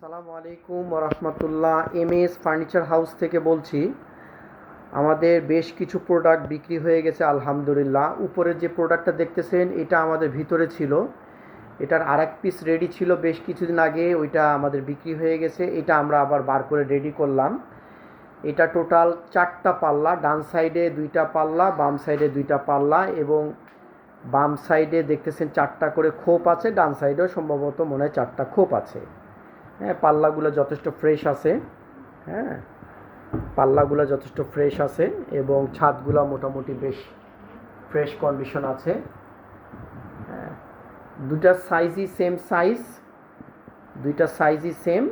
আসসালামু আলাইকুম রহমতুল্লাহ M S furniture house থেকে বলছি, আমাদের বেশ কিছু প্রোডাক্ট বিক্রি হয়ে গেছে, আলহামদুলিল্লাহ। উপরের যে প্রোডাক্টটা দেখতেছেন, এটা আমাদের ভিতরে ছিল। এটার আর এক পিস রেডি ছিল বেশ কিছুদিন আগে, ওইটা আমাদের বিক্রি হয়ে গেছে। এটা আমরা আবার বার করে রেডি করলাম। এটা টোটাল চারটা পাল্লা, ডান সাইডে দুইটা পাল্লা, বাম সাইডে দুইটা পাল্লা এবং বাম সাইডে দেখতেছেন চারটা করে খোপ আছে, ডান সাইডেও সম্ভবত মনে হয় চারটা খোপ আছে। হ্যাঁ পাল্লাগুলো যথেষ্ট ফ্রেশ আছে। হ্যাঁ পাল্লাগুলো যথেষ্ট ফ্রেশ আছে এবং ছাদগুলো মোটামুটি বেশ ফ্রেশ কন্ডিশন আছে। দুটা সাইজই সেম সাইজ দুইটা সাইজই সেম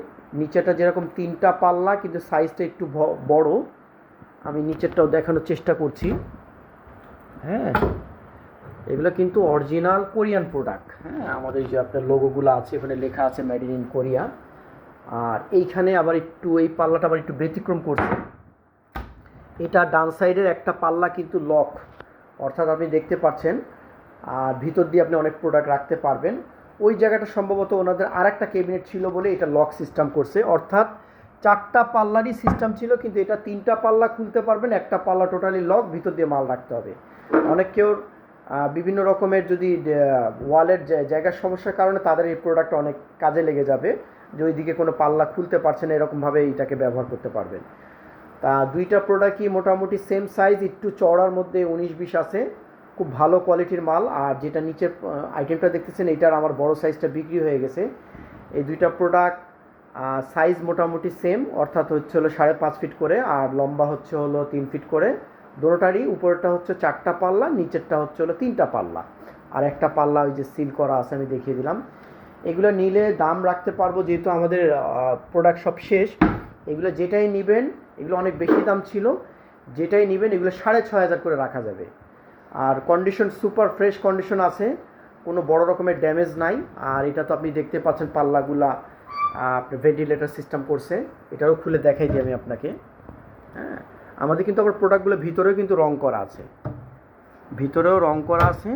নিচেটা যেরকম তিনটা পাল্লা, কিন্তু সাইজটা একটু বড়। আমি নিচেরটাও দেখানোর চেষ্টা করছি। হ্যাঁ এগুলো কিন্তু অরিজিনাল কোরিয়ান প্রোডাক্ট হ্যাঁ আমাদের যে আপনার লোগোগুলো আছে, ওখানে লেখা আছে মেড ইন কোরিয়া আর এইখানে আবার একটু, এই পাল্লাটা আবার একটু ব্যতিক্রম করছে। এটা ডান সাইডের একটা পাল্লা কিন্তু লক, অর্থাৎ আপনি দেখতে পাচ্ছেন, আর ভিতর দিয়ে আপনি অনেক প্রোডাক্ট রাখতে পারবেন। ওই জায়গাটা সম্ভবত ওনাদের আর একটা ক্যাবিনেট ছিল বলে এটা লক সিস্টেম করছে। অর্থাৎ চারটা পাল্লারই সিস্টেম ছিল, কিন্তু এটা তিনটা পাল্লা খুলতে পারবেন, একটা পাল্লা টোটালি লক ভিতর দিয়ে মাল রাখতে হবে। অনেক কেউ বিভিন্ন রকমের যদি ওয়ালের জায়গার সমস্যার কারণে তাদের এই প্রোডাক্ট অনেক কাজে লেগে যাবে। যে ওইদিকে কোনো পাল্লা খুলতে পারছে না, এরকমভাবে এটাকে ব্যবহার করতে পারবেন। তা দুইটা প্রোডাক্টই মোটামুটি সেম সাইজ একটু চওড়ার মধ্যে উনিশ বিশ আছে। খুব ভালো কোয়ালিটির মাল। আর যেটা নিচের আইটেমটা দেখতেছেন, এইটার আমার বড় সাইজটা বিক্রি হয়ে গেছে। এই দুইটা প্রোডাক্ট সাইজ মোটামুটি সেম অর্থাৎ হচ্ছে হলো সাড়ে পাঁচ ফিট করে, আর লম্বা হচ্ছে হলো তিন ফিট করে। দুটোটারই উপরেরটা হচ্ছে চারটা পাল্লা, নিচেরটা হচ্ছে হলো তিনটা পাল্লা। আর একটা পাল্লা ওই যে সিল করা আছে, আমি দেখিয়ে দিলাম। এগুলো নিলে দাম রাখতে পারব, যেহেতু আমাদের প্রোডাক্ট সব শেষ। এগুলো যেটাই নেবেন, এগুলো অনেক বেশি দাম ছিল, যেটাই নেবেন, এগুলো সাড়ে ছয় হাজার করে রাখা যাবে। আর কন্ডিশন সুপার ফ্রেশ কন্ডিশন আছে, কোনো বড় রকমের ড্যামেজ নাই। আর এটা তো আপনি দেখতে পাচ্ছেন পাল্লাগুলা আপনার ভেন্টিলেটর সিস্টেম করছে। এটাও খুলে দেখাই দিই আমি আপনাকে। হ্যাঁ আমাদের কিন্তু আবার প্রোডাক্টগুলো ভিতরেও কিন্তু রং করা আছে। ভিতরেও রং করা আছে,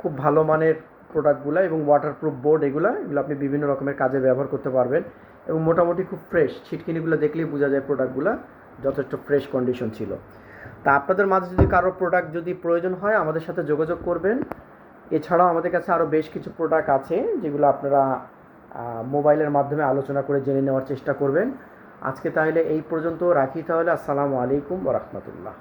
খুব ভালো মানের প্রোডাক্টগুলো এবং ওয়াটারপ্রুফ বোর্ড এগুলো এগুলো আপনি বিভিন্ন রকমের কাজে ব্যবহার করতে পারবেন এবং মোটামুটি খুব ফ্রেশ ছিটকিনিগুলো দেখলেই বোঝা যায় প্রোডাক্টগুলো যথেষ্ট ফ্রেশ কন্ডিশন ছিল। তা আপনাদের মাঝে যদি কারও প্রোডাক্ট যদি প্রয়োজন হয়, আমাদের সাথে যোগাযোগ করবেন। এছাড়াও আমাদের কাছে আরও বেশ কিছু প্রোডাক্ট আছে যেগুলো আপনারা মোবাইলের মাধ্যমে আলোচনা করে জেনে নেওয়ার চেষ্টা করবেন। আজকে তাহলে এই পর্যন্ত রাখি তাহলে। আসসালামু আলাইকুম রহমতুল্লাহ।